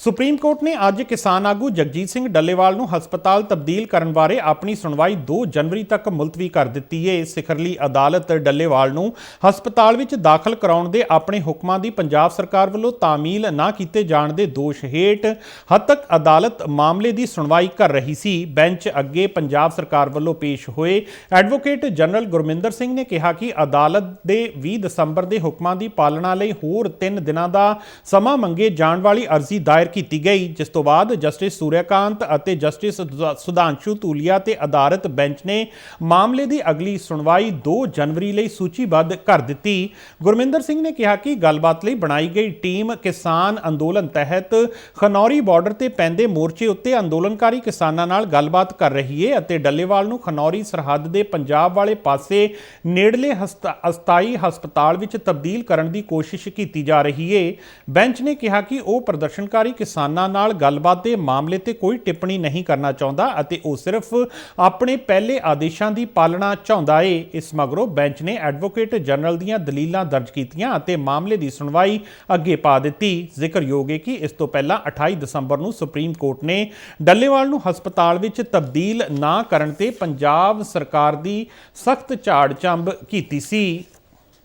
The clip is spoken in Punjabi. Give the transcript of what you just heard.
ਸੁਪਰੀਮ ਕੋਰਟ ਨੇ ਅੱਜ ਕਿਸਾਨ ਆਗੂ ਜਗਜੀਤ ਸਿੰਘ ਡੱਲੇਵਾਲ ਨੂੰ ਹਸਪਤਾਲ ਤਬਦੀਲ ਕਰਨ ਬਾਰੇ ਆਪਣੀ ਸੁਣਵਾਈ 2 ਜਨਵਰੀ ਤੱਕ ਮੁਲਤਵੀ ਕਰ ਦਿੱਤੀ ਹੈ ਸਿਖਰਲੀ ਅਦਾਲਤ ਡੱਲੇਵਾਲ ਨੂੰ ਹਸਪਤਾਲ ਵਿੱਚ ਦਾਖਲ ਕਰਾਉਣ ਦੇ ਆਪਣੇ ਹੁਕਮਾਂ ਦੀ ਪੰਜਾਬ ਸਰਕਾਰ ਵੱਲੋਂ ਤਾਮੀਲ ਨਾ ਕੀਤੇ ਜਾਣ ਦੇ ਦੋਸ਼ ਹੇਠ ਹੱਦ ਤੱਕ ਅਦਾਲਤ ਮਾਮਲੇ ਦੀ ਸੁਣਵਾਈ ਕਰ ਰਹੀ ਸੀ। ਬੈਂਚ ਅੱਗੇ ਪੰਜਾਬ ਸਰਕਾਰ ਵੱਲੋਂ ਪੇਸ਼ ਹੋਏ ਐਡਵੋਕੇਟ ਜਨਰਲ ਗੁਰਮਿੰਦਰ ਸਿੰਘ ਨੇ ਕਿਹਾ ਕਿ ਅਦਾਲਤ ਦੇ 20 ਦਸੰਬਰ ਦੇ ਹੁਕਮਾਂ ਦੀ ਪਾਲਣਾ ਲਈ ਹੋਰ 3 ਦਿਨਾਂ ਦਾ ਸਮਾਂ ਮੰਗੇ ਜਾਣ ਵਾਲੀ ਅਰਜ਼ੀ ਦਾਇਰ ਕੀਤੀ ਗਈ, ਜਿਸ ਤੋਂ ਬਾਅਦ ਜਸਟਿਸ ਸੂਰਿਆਕਾਂਤ ਅਤੇ ਜਸਟਿਸ ਸੁਧਾਂਸ਼ੂ ਤੂਲੀਆ ਤੇ ਅਦਾਲਤ ਬੈਂਚ ਨੇ ਮਾਮਲੇ ਦੀ ਅਗਲੀ ਸੁਣਵਾਈ 2 ਜਨਵਰੀ ਲਈ ਸੂਚੀਬੱਧ ਕਰ ਦਿੱਤੀ। ਗੁਰਮਿੰਦਰ ਸਿੰਘ ਨੇ ਕਿਹਾ ਕਿ ਗੱਲਬਾਤ ਲਈ ਬਣਾਈ ਗਈ ਟੀਮ ਕਿਸਾਨ ਅੰਦੋਲਨ ਤਹਿਤ ਖਨੌਰੀ ਬਾਰਡਰ ਤੇ ਪੈਂਦੇ ਮੋਰਚੇ ਉੱਤੇ ਅੰਦੋਲਨਕਾਰੀ ਕਿਸਾਨਾਂ ਨਾਲ ਗੱਲਬਾਤ ਕਰ ਰਹੀ ਹੈ ਅਤੇ ਡੱਲੇਵਾਲ ਨੂੰ ਖਨੌਰੀ ਸਰਹੱਦ ਦੇ ਪੰਜਾਬ ਵਾਲੇ ਪਾਸੇ ਨੇੜਲੇ ਹਸਤ- ਹਸਪਤਾਲ ਵਿੱਚ ਤਬਦੀਲ ਕਰਨ ਦੀ ਕੋਸ਼ਿਸ਼ ਕੀਤੀ ਜਾ ਰਹੀ ਹੈ ਬੈਂਚ ਨੇ ਕਿਹਾ ਕਿ ਉਹ ਪ੍ਰਦਰਸ਼ਨਕਾਰੀ ਕਿਸਾਨਾਂ ਨਾਲ ਗੱਲਬਾਤ ਦੇ ਮਾਮਲੇ ਤੇ ਕੋਈ ਟਿੱਪਣੀ ਨਹੀਂ ਕਰਨਾ ਚਾਹੁੰਦਾ ਅਤੇ ਉਹ ਸਿਰਫ ਆਪਣੇ ਪਹਿਲੇ ਆਦੇਸ਼ਾਂ ਦੀ ਪਾਲਣਾ ਚਾਹੁੰਦਾ ਏ। ਇਸ ਮਗਰੋਂ ਬੈਂਚ ਨੇ ਐਡਵੋਕੇਟ ਜਨਰਲ ਦੀਆਂ ਦਲੀਲਾਂ ਦਰਜ ਕੀਤੀਆਂ ਅਤੇ ਮਾਮਲੇ ਦੀ ਸੁਣਵਾਈ ਅੱਗੇ ਪਾ ਦਿੱਤੀ। ਜ਼ਿਕਰਯੋਗ ਏ ਕਿ ਇਸ ਤੋਂ ਪਹਿਲਾਂ 28 ਦਸੰਬਰ ਨੂੰ ਸੁਪਰੀਮ ਕੋਰਟ ਨੇ ਡੱਲੇਵਾਲ ਨੂੰ ਹਸਪਤਾਲ ਵਿੱਚ ਤਬਦੀਲ ਨਾ ਕਰਨ ਤੇ ਪੰਜਾਬ ਸਰਕਾਰ ਦੀ ਸਖਤ ਝਾੜ ਚੰਬ ਕੀਤੀ ਸੀ।